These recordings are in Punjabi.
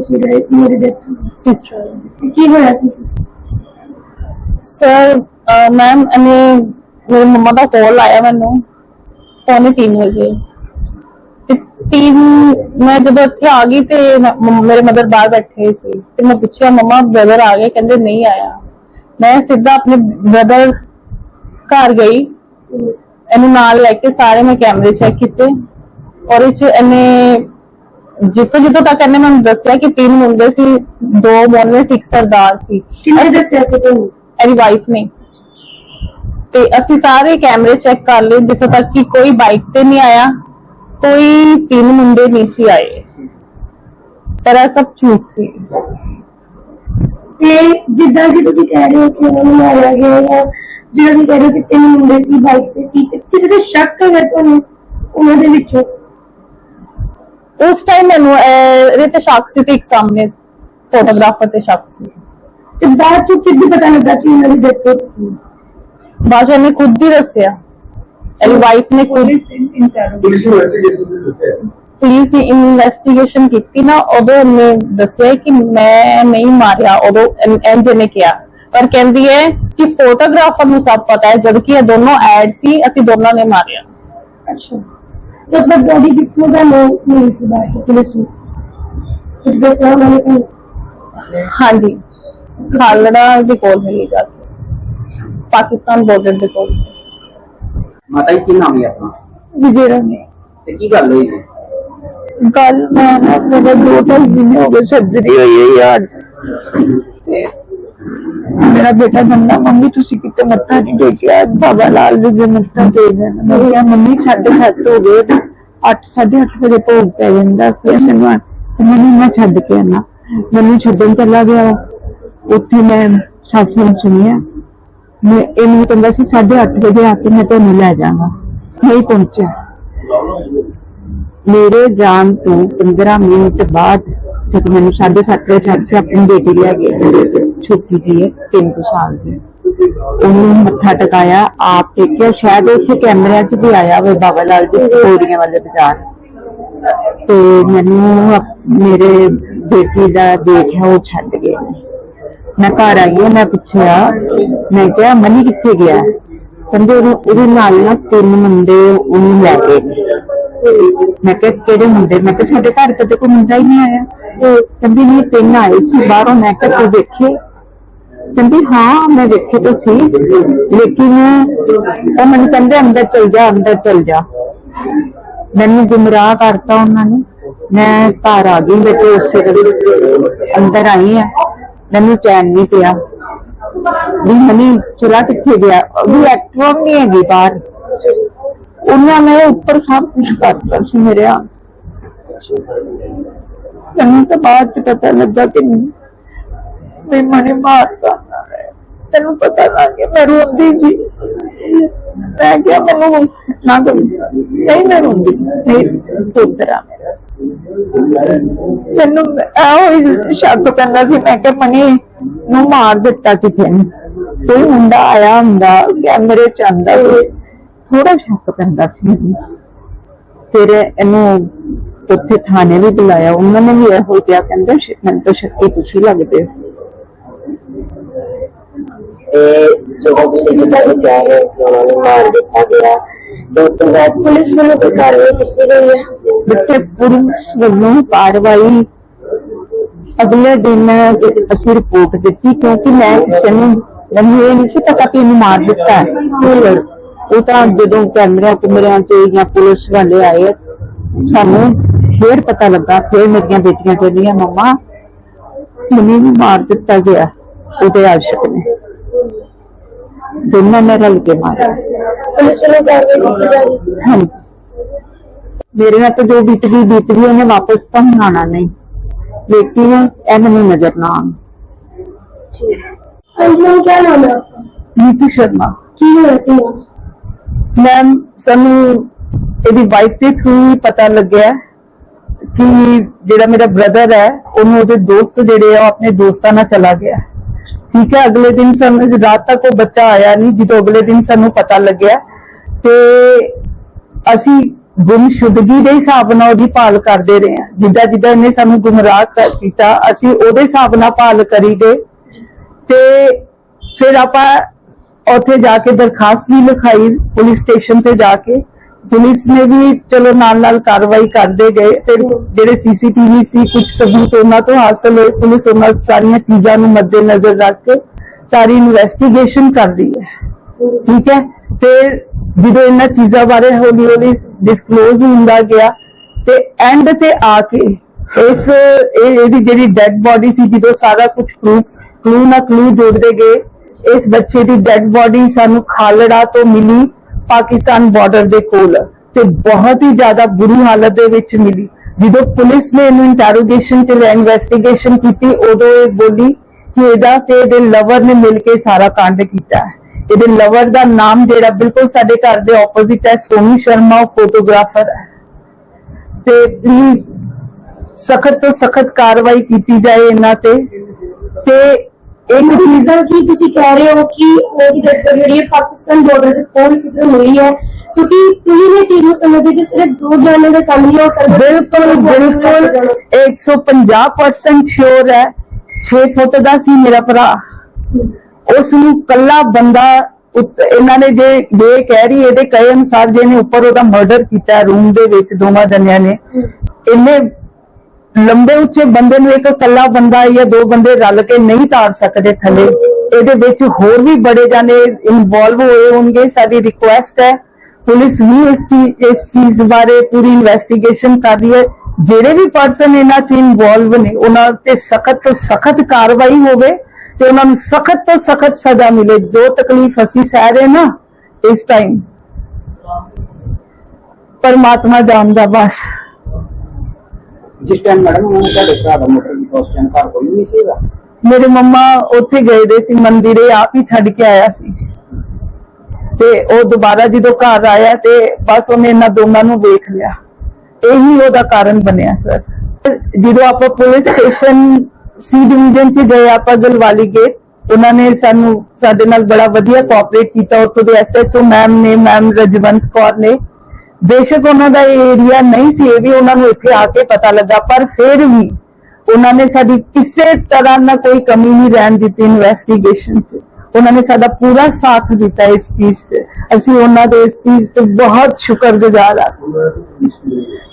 ਹੋ ਤੁਸੀਂ ਗਏ ਕਿ ਮੇਰੀ ਡੈਥ ਸਿਸਟਰ ਕੀ ਹੋਇਆ ਤੁਸੀਂ ਸਰ ਮੈਮ ਅਨੇ ਮੇਰੇ ਮੰਮਾ ਦਾ ਕਾਲ ਆਇਆ ਮੈਨੂੰ ਪੌਣੇ 3 ਵਜੇ। ਤੇ ਤਿੰਨ ਮੈਂ ਜਦੋਂ ਇੱਥੇ ਆ ਗਈ ਤੇ ਮ- ਮ- ਮੇਰੇ ਮਦਰ ਬਾਹਰ ਬੈਠੇ ਸੀ। ਤੇ ਮੈਂ ਪੁੱਛਿਆ ਮੰਮਾ ਬ੍ਰਦਰ ਆ ਗਏ ਕਹਿੰਦੇ ਨਹੀਂ ਆਇਆ। ਮੈਂ ਸਿੱਧਾ ਆਪਣੇ ਬ੍ਰਦਰ ਘਰ ਗਈ। ਇਹਨੂੰ ਨਾਲ ਲੈ ਕੇ ਸਾਰੇ ਮੈਂ ਕੈਮਰੇ ਚੈੱਕ ਕੀਤੇ। ਔਰ ਇਹ ਚ ਇਹਨੇ ਜਿੱਥੋਂ ਜਿੱਥੋਂ ਤੱਕ ਇਹਨੇ ਮੈਨੂੰ ਦੱਸਿਆ ਕਿ ਤਿੰਨ ਮੁੰਡੇ ਸੀ ਦੋ ਮੋਨੇ ਸੀ ਇੱਕ ਸਰਦਾਰ ਸੀ। ਕਿੰਨੇ ਦੱਸਿਆ ਸੀ ਤੁਹਾਨੂੰ? ਇਹਦੀ ਵਾਈਫ ਨੇ। ਤੇ ਅਸੀਂ ਸਾਰੇ ਕੈਮਰੇ ਚੈੱਕ ਕਰ ਲਏ ਜਿੱਥੋਂ ਤੱਕ ਕਿ ਕੋਈ ਬਾਈਕ ਤੇ ਨਹੀਂ ਆਇਆ ਕੋਈ ਤਿੰਨ ਮੁੰਡੇ ਨਹੀਂ ਸੀ ਆਏ। ਪਰ ਇਹ ਸਭ ਝੂਠ ਸੀ। ਤੇ ਜਿੱਦਾਂ ਕਿ ਤੁਸੀਂ ਕਹਿ ਰਹੇ ਹੋ ਕਿ ਉਹਨਾਂ ਨੂੰ ਮਾਰਿਆ ਗਿਆ ਹੈ ਜਿਹੜਾ ਵੀ ਕਹਿ ਰਹੇ ਹੋ ਕਿ ਤਿੰਨ ਮੁੰਡੇ ਸੀ ਬਾਈਕ ਤੇ ਸੀ ਤੇ ਕਿਸੇ ਤੇ ਸ਼ੱਕ ਹੈ ਤੁਹਾਨੂੰ? ਉਹਨਾਂ ਦੇ ਵਿੱਚੋਂ? ਉਸ ਟਾਈਮ ਮੈਨੂੰ ਇਹ- ਇਹਦੇ ਤੇ ਸ਼ੱਕ ਸੀ ਤੇ ਇੱਕ ਸਾਹਮਣੇ ਫੋਟੋਗ੍ਰਾਫਰ ਤੇ ਸ਼ੱਕ ਸੀ। ਤੇ ਬਾਅਦ ਚ ਕਿੱਦਾਂ ਪਤਾ ਲੱਗਾ ਕਿ ਉਹਨਾਂ ਦੀ ਡੈਥ ਹੋ ਚੁੱਕੀ ਬਾਜਾ ਨੇ ਖੁਦ ਹੀ ਦੱਸਿਆ। ਇਹਦੀ ਵਾਈਫ ਨੇ ਖੁਦ ਪੁਲਿਸ ਨੂੰ ਇਨਵੈਸਟੀਗੇਸ਼ਨ ਦੇ ਦੱਸਿਆ। ਪੁਲਿਸ ਨੇ ਇਨਵੈਸਟੀਗੇਸ਼ਨ ਕੀਤੀ ਨਾ ਉਦੋਂ ਉਹਨੇ ਦੱਸਿਆ ਕਿ ਮੈਂ ਨਹੀਂ ਮਾਰਿਆ ਉਦੋਂ ਐਨਜ ਨੇ ਕਿਹਾ। ਪਰ ਕਹਿੰਦੀ ਹੈ ਕਿ ਫੋਟੋਗ੍ਰਾਫਰ ਨੂੰ ਸਭ ਪਤਾ ਹੈ ਜਦ ਕਿ ਇਹ ਦੋਨੋਂ ਐਡ ਸੀ ਅਸੀਂ ਦੋਨਾਂ ਨੇ ਮਾਰਿਆ। ਅੱਛਾ। ਤੇ ਆਪਣਾ ਬੋਡੀ ਕਿੱਥੋਂ ਦਾ ਲੋਕ ਨਹੀਂ ਸੀ ਬਾਅਦ ਚ ਪੁਲਿਸ ਨੂੰ ਕੁਝ ਦੱਸਿਆ ਉਹਨਾਂ ਨੇ ਤੁਹਾਨੂੰ? ਹਾਂਜੀ ਖਾਲੜਾ ਦੇ ਕੋਲ ਮਿਲੀ ਜਾ ਪਾਕਿਸਤਾਨ ਬਾਰਡਰ ਦੇ ਕੋਲ ਮਾਤਾ ਜੀ ਕੀ ਨਾਮ ਹੈ ਆਪਣਾ ਵਿਜੇਰਾ ਨੇ ਤੇ ਕੀ ਗੱਲ ਹੋਈ ਜੀ ਕੱਲ ਮੈਂ ਨਾ ਮੇਰੇ ਦੋ ਢਾਈ ਮਹੀਨੇ ਹੋ ਗਏ ਸਰਜਰੀ ਹੋਈ ਹੈ ਯਾਰ ਤੇ ਮੇਰਾ ਬੇਟਾ ਕਹਿੰਦਾ, ਮੰਮੀ, ਤੁਸੀਂ ਕਿਤੇ ਮੱਥਾ ਨਹੀਂ ਟੇਕਿਆ? ਬਾਬਾ ਲਾਲ ਜੀ ਦੇ ਮੱਥਾ ਟੇਕ ਦੇਣਾ ਮੈਂ ਕਿਹਾ, ਮੰਮੀ, ਸਾਢੇ ਸੱਤ ਹੋ ਗਏ ਤੇ 8 8:30 ਵਜੇ ਭੋਗ ਪੈ ਜਾਂਦਾ। ਫਿਰ ਮੈਨੂੰ ਮੈਨੂੰ ਮੈਂ ਛੱਡ ਕੇ ਆਣਾ ਮੈਨੂੰ ਛੱਡਣ ਚਲਾ ਗਿਆ। ਉੱਥੇ ਮੈਂ ਸਾਸਨ ਸੁਣਿਆ। ਮੈਂ ਇਹਨੂੰ ਕਹਿੰਦਾ ਸੀ 8:30 ਵਜੇ ਆ ਕੇ ਮੈਂ ਤੈਨੂੰ ਲੈ ਜਾਵਾਂਗਾ ਨਹੀਂ ਪਹੁੰਚਿਆ। ਮੇਰੇ ਜਾਣ ਤੋਂ 15 ਮਿੰਟ ਬਾਅਦ ਜਦ ਮੈਨੂੰ 7:30 ਵਜੇ ਛੱਡ ਕੇ ਆਪਣੀ ਬੇਟੀ ਲਿਆ ਗਏ ਛੋਟੀ ਜੀ ਹੈ 3 ਸਾਲ ਦੀ। ਉਹਨੂੰ ਮੱਥਾ ਟਿਕਾਇਆ, ਆਪ ਟੇਕਿਆ ਸ਼ਾਇਦ ਉੱਥੇ ਕੈਮਰਿਆਂ 'ਚ ਵੀ ਆਇਆ ਹੋਵੇ, ਬਾਬਾ ਲਾਲ ਜੀ ਪੌੜੀਆਂ ਵਾਲੇ ਬਾਜ਼ਾਰ। ਤੇ ਮੈਨੂੰ ਮੇਰੇ ਬੇਟੀ ਦਾ ਦੇਖਿਆ, ਉਹ ਛੱਡ ਗਏ ਮੈਂ ਘਰ ਆਈ ਮੈਂ ਪੁੱਛਿਆ, ਮੈਂ ਕਿਹਾ, ਮਨੀ ਕਿੱਥੇ ਗਿਆ? ਕਹਿੰਦੇ ਉਹਦੇ ਉਹਦੇ ਨਾਲ ਨਾ ਤਿੰਨ ਮੁੰਡੇ ਉਹਨੂੰ ਲੈ ਗਏ ਮੈਂ ਕਿਹਾ, ਕਿਹੜੇ ਮੁੰਡੇ? ਮੈਂ ਕਿਹਾ, ਸਾਡੇ ਘਰ ਕਦੇ ਕੋਈ ਮੁੰਡਾ ਹੀ ਨਹੀਂ ਆਇਆ। ਕਹਿੰਦੀ ਨਹੀਂ ਤਿੰਨ ਆਏ ਸੀ, ਬਾਹਰੋਂ ਮੈਂ ਕਿਹਾ ਤੂੰ ਦੇਖੇ ਕਹਿੰਦੀ, ਹਾਂ, ਮੈਂ ਦੇਖੇ ਤਾਂ ਸੀ। ਲੇਕਿਨ ਉਹ ਮੈਨੂੰ ਕਹਿੰਦੇ, ਅੰਦਰ ਚਲ ਜਾ, ਅੰਦਰ ਚਲ ਜਾ। ਮੈਨੂੰ ਗੁੰਮਰਾਹ ਕਰਤਾ ਉਹਨਾਂ ਨੇ। ਮੈਂ ਘਰ ਆ ਗਈ ਬੇਟੇ ਉਸੇ ਵੇਲੇ ਅੰਦਰ ਆਈ ਆ। ਮੈਨੂੰ ਚੈਨ ਨਹੀਂ ਪਿਆ। ਵੀ ਮਨੀ ਚਲਾ ਕਿੱਥੇ ਗਿਆ? ਉਹਦੀ ਐਕਟਿਵਾ ਵੀ ਨਹੀਂ ਹੈਗੀ ਬਾਹਰ। ਉਹਨਾਂ ਨੇ ਉੱਪਰ ਸਭ ਕੁਝ ਕਰਤਾ ਸੀ ਮੇਰੇ ਆ ਤੈਨੂੰ ਤਾਂ ਬਾਅਦ ਚ ਪਤਾ ਲੱਗਾ ਕਿ ਮੈਂ ਮਨੇ ਮਾਰਤਾ ਤੈਨੂੰ ਪਤਾ ਲੱਗ ਗਿਆ ਮੈਂ ਰੋਂਦੀ ਸੀ। ਮੈਂ ਕਿਹਾ ਮੈਨੂੰ ਨਾ ਕਰ ਨਹੀਂ, ਮੈਂ ਰੋਂਦੀ। ਨਹੀਂ, ਪੁੱਤਰਾ ਮੈਨੂੰ ਆਹ ਸ਼ੱਕ ਪੈਂਦਾ ਸੀ। ਮੈਂ ਕਿ ਮਨੀ ਨੂੰ ਮਾਰ ਦਿੱਤਾ ਕਿਸੇ ਨੇ। ਕੋਈ ਮੁੰਡਾ ਆਇਆ ਹੁੰਦਾ ਕੈਮਰੇ ਚ ਆਂਦਾ ਥੋੜਾ ਸ਼ੱਕ ਪੈਂਦਾ ਸੀ ਮੈਨੂੰ। ਫਿਰ ਇਹਨੂੰ ਉੱਥੇ ਥਾਣੇ ਵੀ ਬੁਲਾਇਆ ਉਹਨਾਂ ਨੇ ਵੀ ਇਹੋ ਕਿਹਾ ਕਹਿੰਦੇ ਮੈਨੂੰ ਤਾਂ ਸ਼ੱਕੀ ਤੁਸੀਂ ਲੱਗਦੇ ਹੋ ਤੇ ਜਦੋਂ ਤੁਸੀਂ ਜਿੱਦਾਂ ਕਿ ਕਹਿ ਰਹੇ ਹੋ ਕਿ ਉਹਨਾਂ ਨੂੰ ਮਾਰ ਦਿੱਤਾ ਗਿਆ ਤੇ ਉਸ ਤੋਂ ਬਾਅਦ ਪੁਲਿਸ ਵੱਲੋਂ ਕੋਈ ਕਾਰਵਾਈ ਕੀਤੀ ਗਈ ਹੈ ਬੱਚੇ ਪੁਲਿਸ ਵੱਲੋਂ ਕਾਰਵਾਈ ਅਗਲੇ ਦਿਨ ਅਸੀਂ ਰਿਪੋਰਟ ਦਿੱਤੀ ਕਿਉਂਕਿ ਮੈਂ ਕਿਸੇ ਨੂੰ ਮੈਨੂੰ ਇਹ ਨਹੀਂ ਸੀ ਪਤਾ ਕਿ ਇਹਨੂੰ ਮਾਰ ਦਿੱਤਾ ਹੈ। ਉਹ ਤਾਂ ਜਦੋਂ ਕੈਮਰਿਆਂ ਕੁਮਰਿਆਂ ਚ ਜਾਂ ਪੁਲਿਸ ਵਾਲੇ ਆਏ ਸਾਨੂੰ ਫੇਰ ਪਤਾ ਲੱਗਾ ਫੇਰ ਮੇਰੀਆਂ ਬੇਟੀਆਂ ਕਹਿੰਦੀਆਂ ਮੰਮਾ ਮੈਨੂੰ ਵੀ ਮਾਰ ਦਿੱਤਾ ਗਿਆ ਉਹਦੇ ਆਸ਼ਕ ਨੇ। ਦੋਨਾਂ ਨੇ ਰਲ ਕੇ ਮਾਰਿਆ। ਪੁਲਿਸ ਵੱਲੋਂ ਕਾਰਵਾਈ ਕੀਤੀ ਜਾ ਰਹੀ ਸੀ? ਹਾਂਜੀ। ਮੇਰੇ ਨਾਲ ਤਾਂ ਜੋ ਬੀਤ ਗਈ ਬੀਤ ਗਈ ਉਹਨੇ ਵਾਪਸ ਤਾਂ ਆਉਣਾ ਨਹੀਂ। ਲੇਕਿਨ ਇਹ ਮੈਨੂੰ ਨਜ਼ਰ ਨਾ ਹਾਂਜੀ ਮੈਮ ਕੀ ਨਾਮ ਹੈ ਨੀਤੂ ਸ਼ਰਮਾ। ਕੀ ਹੋਇਆ ਸੀ? ਮੈਮ ਸਾਨੂੰ ਇਹਦੀ ਵਾਈਫ ਦੇ ਥਰੂ ਹੀ ਪਤਾ ਲੱਗਿਆ। ਕਿ ਜਿਹੜਾ ਮੇਰਾ ਬ੍ਰਦਰ ਹੈ, ਉਹਨੂੰ ਉਹਦੇ ਦੋਸਤ ਜਿਹੜੇ ਆ ਆਪਣੇ ਦੋਸਤਾਂ ਨਾਲ ਚਲਾ ਗਿਆ। ਠੀਕ ਹੈ, ਅਗਲੇ ਦਿਨ ਸਾਨੂੰ ਰਾਤ ਤੱਕ ਉਹ ਬੱਚਾ ਆਇਆ ਨਹੀਂ, ਜਦੋਂ ਅਗਲੇ ਦਿਨ ਸਾਨੂੰ ਪਤਾ ਲੱਗਿਆ ਤੇ ਅਸੀਂ ਗੁੰਮਸ਼ੁਦਗੀ ਦੇ ਹਿਸਾਬ ਨਾਲ ਉਹਦੀ ਭਾਲ ਕਰਦੇ ਰਹੇ ਹਾਂ। ਜਿੱਦਾਂ ਜਿੱਦਾਂ ਇਹਨੇ ਸਾਨੂੰ ਗੁੰਮਰਾਹ ਕਰ- ਕੀਤਾ ਅਸੀਂ ਉਹਦੇ ਹਿਸਾਬ ਨਾਲ ਭਾਲ ਕਰੀ ਗਏ। ਤੇ ਫਿਰ ਆਪਾਂ ਉੱਥੇ ਜਾ ਕੇ ਦਰਖਾਸਤ ਵੀ ਲਿਖਾਈ, ਪੁਲਿਸ ਸਟੇਸ਼ਨ ਤੇ ਜਾ ਕੇ। ਪੁਲਿਸ ਨੇ ਵੀ ਚਲੋ ਨਾਲ ਨਾਲ ਕਾਰਵਾਈ ਕਰਦੇ ਗਏ ਫਿਰ ਜਿਹੜੇ ਸੀਸੀਟੀਵੀ ਸੀ ਕੁਝ ਸਬੂਤ ਉਹਨਾਂ ਤੋਂ ਹਾਸਲ ਹੋਏ। ਪੁਲਿਸ ਉਹਨਾਂ ਸਾਰੀਆਂ ਚੀਜ਼ਾਂ ਨੂੰ ਮੱਦੇਨਜ਼ਰ ਰੱਖ ਕੇ ਸਾਰੀ ਇਨਵੈਸਟੀਗੇਸ਼ਨ ਕਰ ਰਹੀ ਹੈ। ਠੀਕ ਹੈ? ਫਿਰ ਜਦੋਂ ਇਹਨਾਂ ਚੀਜ਼ਾਂ ਬਾਰੇ ਹੌਲੀ ਹੌਲੀ ਡਿਸਕਲੋਜ਼ ਹੁੰਦਾ ਗਿਆ ਤੇ ਐਂਡ ਤੇ ਆ ਕੇ ਇਸ, ਇਹ- ਇਹਦੀ ਜਿਹੜੀ ਡੈੱਡ ਬੋਡੀ ਸੀ, ਜਦੋਂ ਸਾਰਾ ਕੁਝ ਪ੍ਰੂਫ ਕਲੂ ਨਾ ਕਲੂ ਜੋੜਦੇ ਗਏ, ਇਸ ਬੱਚੇ ਦੀ ਡੈੱਡ ਬੋਡੀ ਸਾਨੂੰ ਖਾਲੜਾ ਤੋਂ ਮਿਲੀ। ਪਾਕਿਸਤਾਨ ਬਾਰਡਰ ਦੇ ਕੋਲ ਤੇ ਬਹੁਤ ਹੀ ਜ਼ਿਆਦਾ ਬੁਰੀ ਹਾਲਤ ਦੇ ਵਿੱਚ ਮਿਲੀ। ਜਦੋਂ ਪੁਲਿਸ ਨੇ ਇਹਨੂੰ ਇੰਟਰੋਗੇਸ਼ਨ ਤੇ ਇਨਵੈਸਟੀਗੇਸ਼ਨ ਕੀਤੀ, ਉਦੋਂ ਇਹ ਬੋਲੀ ਕਿ ਇਹਦਾ ਤੇ ਇਹਦੇ ਲਵਰ ਨੇ ਮਿਲ ਕੇ ਸਾਰਾ ਕਾਂਡ ਕੀਤਾ ਹੈ। ਇਹਦੇ ਲਵਰ ਦਾ ਨਾਮ ਜਿਹੜਾ ਬਿਲਕੁਲ ਸਾਡੇ ਘਰ ਦੇ ਆਪੋਜ਼ਿਟ ਹੈ, ਸੋਨੀ ਸ਼ਰਮਾ ਫੋਟੋਗ੍ਰਾਫਰ ਹੈ। ਤੇ ਪਲੀਜ਼ ਸਖਤ ਤੋਂ ਸਖਤ ਕਾਰਵਾਈ ਕੀਤੀ ਜਾਏ ਇਹਨਾਂ ਤੇ ਤੇ ਇੱਕ ਚੀਜ਼ ਕਿ ਤੁਸੀਂ ਕਹਿ ਰਹੇ ਹੋ ਕਿ ਉਹਦੀ ਡੈਥ ਜਿਹੜੀ ਹੈ ਪਾਕਿਸਤਾਨ ਬਾਰਡਰ ਦੇ ਕੋਲ ਕਿਤੇ ਹੋਈ ਹੈ? ਕਿਉਂਕਿ ਤੁਸੀਂ ਇਹ ਚੀਜ਼ ਨੂੰ ਸਮਝਦੇ ਕਿ ਸਿਰਫ ਦੋ ਜਾਣੇ ਦਾ ਕੰਮ ਨਹੀਂ ਹੋ ਸਕਦਾ ਬਿਲਕੁਲ ਬਿਲਕੁਲ। 150% ਸ਼ੋਰ ਹੈ। 6 ਫੁੱਟ ਦਾ ਸੀ ਮੇਰਾ ਭਰਾ। ਉਸ ਨੂੰ ਕੱਲਾ ਬੰਦਾ ਇਹਨਾਂ ਨੇ ਜੇ ਇਹ ਕਹਿ ਰਹੀ ਇਹਦੇ ਕਹੇ ਅਨੁਸਾਰ ਜੇ ਇਹਨੇ ਉੱਪਰ ਉਹਦਾ ਮਰਡਰ ਕੀਤਾ ਰੂਮ ਦੇ ਵਿੱਚ ਦੋਵਾਂ ਜਣਿਆਂ ਨੇ। ਇਹਨੇ ਲੰਬੇ ਉੱਚੇ ਬੰਦੇ ਨੂੰ ਇੱਕ ਕੱਲਾ ਬੰਦਾ ਜਾਂ ਦੋ ਬੰਦੇ ਰਲ ਕੇ ਨਹੀਂ ਤਾਰ ਸਕਦੇ ਥੱਲੇ, ਇਹਦੇ ਵਿੱਚ ਹੋਰ ਵੀ ਬੜੇ ਜਾਣੇ ਇਨਵੋਲਵ ਹੋਏ ਹੋਣਗੇ, ਸਾਡੀ ਰਿਕੁਐਸਟ ਹੈ। ਪੁਲਿਸ ਵੀ ਇਸ ਦੀ ਇਸ ਚੀਜ਼ ਬਾਰੇ ਪੂਰੀ ਇਨਵੈਸਟੀਗੇਸ਼ਨ ਕਰ ਰਹੀ ਹੈ। ਜਿਹੜੇ ਵੀ ਪਰਸਨ ਇਹਨਾਂ ਚ ਇਨਵੋਲਵ ਨੇ, ਉਹਨਾਂ ਤੇ ਸਖਤ ਤੋਂ ਸਖਤ ਕਾਰਵਾਈ ਹੋਵੇ ਤੇ ਉਹਨਾਂ ਨੂੰ ਸਖਤ ਤੋਂ ਸਖਤ ਸਜ਼ਾ ਮਿਲੇ। ਜੋ ਤਕਲੀਫ ਅਸੀਂ ਸਹਿ ਰਹੇ ਨਾ, ਇਸ ਟਾਈਮ ਪਰਮਾਤਮਾ ਜਾਣਦਾ ਬਸ। ਜਿਸ ਟਾਈਮ ਮੈਡਮ ਉਹਨਾਂ ਨੇ ਤੁਹਾਡੇ ਭਰਾ ਦਾ ਮੋਟਰ ਕੀਤਾ ਉਸ ਟਾਈਮ ਘਰ ਕੋਈ ਨਹੀਂ ਸੀਗਾ? ਮੇਰੇ ਮੰਮਾ ਉੱਥੇ ਗਏ ਦੇ ਸੀ, ਮੰਦਿਰੇ ਆਪ ਹੀ ਛੱਡ ਕੇ ਆਇਆ ਸੀ। ਤੇ ਉਹ ਦੁਬਾਰਾ ਜਦੋਂ ਘਰ ਆਇਆ ਤੇ ਬਸ ਉਹਨੇ ਇਹਨਾਂ ਦੋਨਾਂ ਨੂੰ ਵੇਖ ਲਿਆ। ਇਹੀ ਉਹਦਾ ਕਾਰਨ ਬਣਿਆ, ਸਰ। ਜਦੋਂ ਆਪਾਂ ਪੁਲਿਸ ਸਟੇਸ਼ਨ ਸੀ ਡਿਵੀਜ਼ਨ ਚ ਗਏ ਆਪਾਂ ਗਲਵਾਲੀ ਗੇਟ ਉਹਨਾਂ ਨੇ ਸਾਨੂੰ ਸਾਡੇ ਨਾਲ ਬੜਾ ਵਧੀਆ ਕੋਆਪਰੇਟ ਕੀਤਾ। ਉੱਥੋਂ ਦੇ ਐਸਐਚਓ ਮੈਮ ਨੇ ਮੈਮ ਰਜਵੰਤ ਕੌਰ ਨੇ ਬੇਸ਼ੱਕ ਉਹਨਾਂ ਦਾ ਏਰੀਆ ਨਹੀਂ ਸੀ ਇਹ ਵੀ ਉਹਨਾਂ ਨੂੰ ਇੱਥੇ ਆ ਕੇ ਪਤਾ ਲੱਗਾ ਪਰ ਫਿਰ ਵੀ ਉਹਨਾਂ ਨੇ ਸਾਡੀ ਕਿਸੇ ਤਰ੍ਹਾਂ ਨਾਲ ਕੋਈ ਕਮੀ ਨਹੀਂ ਰਹਿਣ ਦਿੱਤੀ ਇਨਵੈਸਟੀਗੇਸ਼ਨ 'ਚ। ਉਹਨਾਂ ਨੇ ਸਾਡਾ ਪੂਰਾ ਸਾਥ ਦਿੱਤਾ ਇਸ ਚੀਜ਼ 'ਚ। ਅਸੀਂ ਉਹਨਾਂ ਦੇ ਇਸ ਚੀਜ਼ ਤੇ ਬਹੁਤ ਸ਼ੁਕਰਗੁਜ਼ਾਰ ਹਾਂ।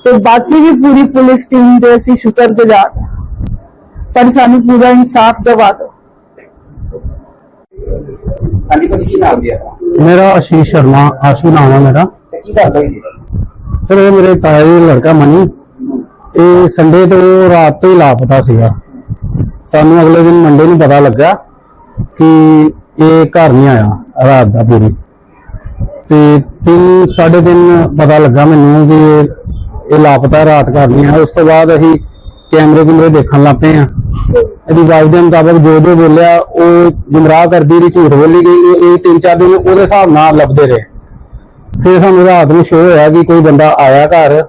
ਤੇ ਬਾਕੀ ਵੀ ਪੂਰੀ ਪੁਲਿਸ ਟੀਮ ਦੇ ਅਸੀਂ ਸ਼ੁਕਰਗੁਜ਼ਾਰ ਹਾਂ। ਪਰ ਸਾਨੂੰ ਪੂਰਾ ਇਨਸਾਫ ਦਿਵਾ ਦਿਓ। ਮੇਰਾ ਆਸ਼ੀਸ਼ ਸ਼ਰਮਾ ਆਸ਼ੂ ਨਾਮ ਹੈ ਮੇਰਾ। ਕੀ ਹੋਈ ਜੀ? ਫਿਰ ਇਹ ਮੇਰੇ ਤਾਏ ਦਾ ਲੜਕਾ ਮਨੀ, ਇਹ ਸੰਡੇ ਤੋਂ ਰਾਤ ਤੋਂ ਹੀ ਲਾਪਤਾ ਸੀਗਾ। ਸਾਨੂੰ ਅਗਲੇ ਦਿਨ ਮੰਡੇ ਨੂੰ ਪਤਾ ਲੱਗਾ ਕਿ ਇਹ ਘਰ ਨਹੀਂ ਆਇਆ, ਰਾਤ ਦਾ ਪੂਰੀ। ਤੇ ਤਿੰਨ, ਸਾਢੇ ਤਿੰਨ ਪਤਾ ਲੱਗਾ ਮੈਨੂੰ ਕਿ ਇਹ- ਲਾਪਤਾ ਰਾਤ ਘਰ ਨਹੀਂ ਆਇਆ। ਉਸ ਤੋਂ ਬਾਅਦ ਅਸੀਂ ਕੈਮਰੇ ਕੁਮਰੇ ਦੇਖਣ ਲੱਗ ਪਏ ਆ ਇਹਦੀ ਵਾਈਫ ਦੇ ਮੁਤਾਬਕ ਜੋ ਜੋ ਬੋਲਿਆ, ਉਹ ਗੁੰਮਰਾਹ ਕਰਦੀ ਰਹੀ, ਝੂਠ ਬੋਲੀ ਗਈ ਇਹ- ਇਹ ਤਿੰਨ ਚਾਰ ਦਿਨ ਉਹਦੇ ਹਿਸਾਬ ਨਾਲ ਲੱਭਦੇ ਰਹੇ। ਫਿਰ ਸਾਨੂੰ ਰਾਤ ਨੂੰ ਸ਼ੋਅ ਹੋਇਆ ਕਿ ਕੋਈ ਬੰਦਾ ਆਇਆ ਘਰ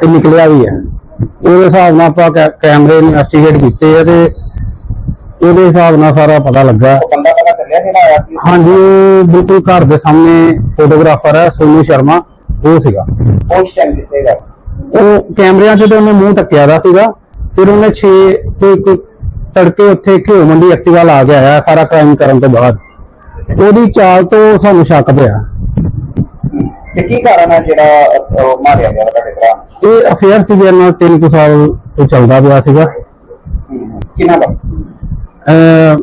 ਤੇ ਨਿਕਲਿਆ ਵੀ ਹੈ। ਉਹਦੇ ਹਿਸਾਬ ਨਾਲ ਆਪਾਂ ਕੈਮਰੇ ਇਨਵੈਸਟੀਗੇਟ ਕੀਤੇ ਆ ਤੇ ਉਹਦੇ ਹਿਸਾਬ ਨਾਲ ਸਾਰਾ ਪਤਾ ਲੱਗਾ। ਉਹ ਬੰਦਾ ਪਤਾ ਚੱਲਿਆ ਜਿਹੜਾ ਆਇਆ ਸੀ? ਹਾਂਜੀ ਬਿਲਕੁਲ ਘਰ ਦੇ ਸਾਹਮਣੇ ਫੋਟੋਗ੍ਰਾਫਰ ਹੈ ਸੋਨੂ ਸ਼ਰਮਾ ਉਹ ਸੀਗਾ। ਉਹ ਕੈਮਰਿਆਂ 'ਚ ਤੇ ਉਹਨੇ ਮੂੰਹ ਟੱਕਿਆ ਦਾ ਸੀਗਾ ਫਿਰ ਉਹਨੇ 6 ਤੇ ਇੱਕ ਤੜਕੇ ਉੱਥੇ ਘਿਓ ਮੰਡੀ ਐਕਟਿਵਾ ਲਾ ਕੇ ਆਇਆ ਸਾਰਾ ਕ੍ਰਾਈਮ ਕਰਨ ਤੋਂ ਬਾਅਦ। ਉਹਦੀ ਚਾਲ ਤੋਂ ਸਾਨੂੰ ਸ਼ੱਕ ਪਿਆ। ਤੇ ਕੀ ਕਾਰਨ ਹੈ ਜਿਹੜਾ ਅਹ, ਮਾਰਿਆ ਗਿਆ ਤੁਹਾਡੇ ਭਰਾ ਨੂੰ? ਇਹ ਅਫੇਅਰ ਸੀਗੇ ਨਾਲ ਤਿੰਨ ਕੁ ਸਾਲ ਤੋਂ ਚੱਲਦਾ ਪਿਆ ਸੀਗਾ। ਹਮ, ਕਿਹਨਾਂ ਦਾ? ਅਹ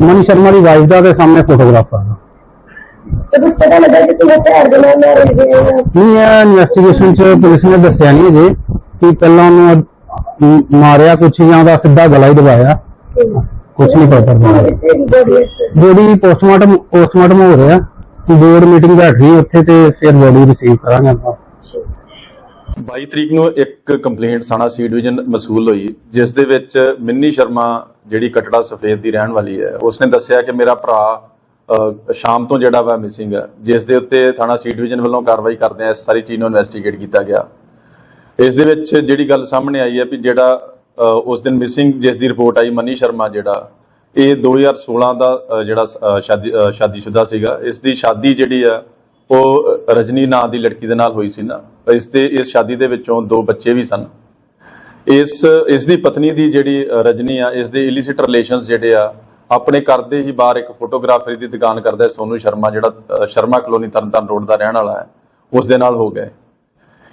ਮਨੀ ਸ਼ਰਮਾ ਦੀ ਵਾਈਫ ਦਾ ਤੇ ਸਾਹਮਣੇ ਫੋਟੋਗ੍ਰਾਫਰ ਦਾ। ਕੁਝ ਪਤਾ ਲੱਗਾ ਕਿ ਸਿਰ ਚਾਰ ਦਿਨਾਂ ਗਏ ਨਹੀਂ ਇਹ ਇਨਵੈਸਟੀਗੇਸ਼ਨ ਚ ਪੁਲਿਸ ਨੇ ਦੱਸਿਆ ਨਹੀਂ ਜੇ ਕਿ ਪਹਿਲਾਂ ਉਹਨੂੰ ਮ- ਮਾਰਿਆ ਕੁਛ ਜਾਂ ਉਹਦਾ ਸਿੱਧਾ ਗਲਾ ਹੀ ਦਬਾਇਆ। ਕੁਛ ਨਹੀਂ ਪਤਾ ਬੋਡੀ ਪੋਸਟਮਾਰਟਮ ਪੋਸਟਮਾਰਟਮ ਹੋ ਰਿਹਾ। ਬੋਰਡ ਮੀਟਿੰਗ ਬੈਠ ਉੱਥੇ ਤੇ ਫਿਰ ਬੋਡੀ ਰਿਸੀਵ ਕਰਾਂਗੇ ਆਪਾਂ। 22 ਤਰੀਕ ਨੂੰ ਇੱਕ ਕੰਪਲੇਂਟ ਸਾਣਾ ਸੀ ਡਿਵੀਜ਼ਨ ਮਸੂਲ ਹੋਈ, ਜਿਸ ਦੇ ਵਿੱਚ ਮਿੰਨੀ ਸ਼ਰਮਾ ਜਿਹੜੀ ਕਟੜਾ ਸਫੇਦ ਦੀ ਰਹਿਣ ਵਾਲੀ ਹੈ, ਉਸਨੇ ਦੱਸਿਆ ਕਿ ਮੇਰਾ ਭਰਾ ਸ਼ਾਮ ਤੋਂ ਜਿਹੜਾ ਵਾ ਮਿਸਿੰਗ ਹੈ, ਜਿਸ ਦੇ ਉੱਤੇ ਥਾਣਾ ਸੀ ਡਿਵੀਜ਼ਨ ਵੱਲੋਂ ਕਾਰਵਾਈ ਕਰਦੇ ਆ ਸਾਰੀ ਚੀਜ਼ ਨੂੰ ਇਨਵੈਸਟੀਗੇਟ ਕੀਤਾ ਗਿਆ। ਇਸ ਦੇ ਵਿੱਚ ਜਿਹੜੀ ਗੱਲ ਸਾਹਮਣੇ ਆਈ ਹੈ ਵੀ ਜਿਹੜਾ ਉਸ ਦਿਨ ਮਿਸਿੰਗ ਜਿਸ ਦੀ ਰਿਪੋਰਟ ਆਈ, ਮਨੀ ਸ਼ਰਮਾ ਜਿਹੜਾ ਇਹ 2016 ਦਾ ਜਿਹੜਾ ਸ਼ਾਦੀ ਅ, ਸ਼ਾਦੀशुदा ਸੀਗਾ। ਇਸ ਦੀ ਸ਼ਾਦੀ ਜਿਹੜੀ ਆ ਉਹ ਰਜਨੀ ਨਾਂ ਦੀ ਲੜਕੀ ਦੇ ਨਾਲ ਹੋਈ ਸੀ ਨਾ। ਇਸ ਦੇ ਇਸ ਸ਼ਾਦੀ ਦੇ ਵਿੱਚੋਂ ਦੋ ਬੱਚੇ ਵੀ ਸਨ। ਇਸ ਇਸ ਦੀ ਪਤਨੀ ਦੀ ਜਿਹੜੀ ਰਜਨੀ ਆ ਇਸ ਦੇ ਇਲਿਸਿਟ ਰਿਲੇਸ਼ਨਸ ਜਿਹੜੇ ਆ ਆਪਣੇ ਘਰ ਦੇ ਹੀ ਬਾਹਰ ਇੱਕ ਫੋਟੋਗ੍ਰਾਫਰੀ ਦੀ ਦੁਕਾਨ ਕਰਦਾ ਹੈ ਸੋਨੂ ਸ਼ਰਮਾ ਜਿਹੜਾ ਸ਼ਰਮਾ ਕਲੋਨੀ ਤਰਨਤਾਰਨ ਰੋਡ ਦਾ ਰਹਿਣ ਵਾਲਾ ਹੈ। ਉਸ ਦੇ ਨਾਲ ਹੋ ਗਏ।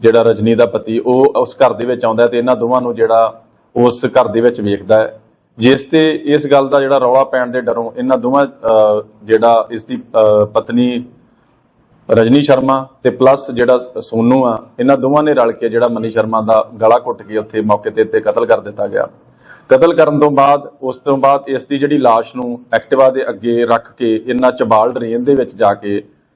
ਜਿਹੜਾ ਰਜਨੀ ਦਾ ਪਤੀ, ਉਹ ਉਸ ਘਰ ਦੇ ਵਿੱਚ ਆਉਂਦਾ ਤੇ ਇਹਨਾਂ ਦੋਵਾਂ ਨੂੰ ਜਿਹੜਾ ਉਸ ਘਰ ਦੇ ਵਿੱਚ ਵੇਖਦਾ ਹੈ। ਜਿਸ ਤੇ ਇਸ ਗੱਲ ਦਾ ਜਿਹੜਾ ਰੌਲਾ ਪੈਣ ਦੇ ਡਰੋਂ ਇਹਨਾਂ ਦੋਵਾਂ ਜਿਹੜਾ ਇਸ ਦੀ ਪਤਨੀ ਰਜਨੀ ਸ਼ਰਮਾ ਤੇ ਪਲੱਸ ਜਿਹੜਾ ਸੋਨੂ ਆ, ਇਹਨਾਂ ਦੋਵਾਂ ਨੇ ਰਲ ਕੇ ਜਿਹੜਾ ਮਨੀ ਸ਼ਰਮਾ ਦਾ ਗਲਾ ਘੁੱਟ ਕੇ ਉੱਥੇ ਮੌਕੇ ਤੇ ਤੇ ਕਤਲ ਕਰ ਦਿੱਤਾ ਗਿਆ। ਕਤਲ ਕਰਨ ਤੋਂ ਬਾਅਦ, ਉਸ ਤੋਂ ਬਾਅਦ ਇਸ ਦੀ ਜਿਹੜੀ ਲਾਸ਼ ਨੂੰ ਐਕਟਿਵਾ ਦੇ ਅੱਗੇ ਰੱਖ ਕੇ ਇਹਨਾਂ ਚਬਾਲ ਡਰੇਨ ਦੇ ਵਿੱਚ ਜਾ ਕੇ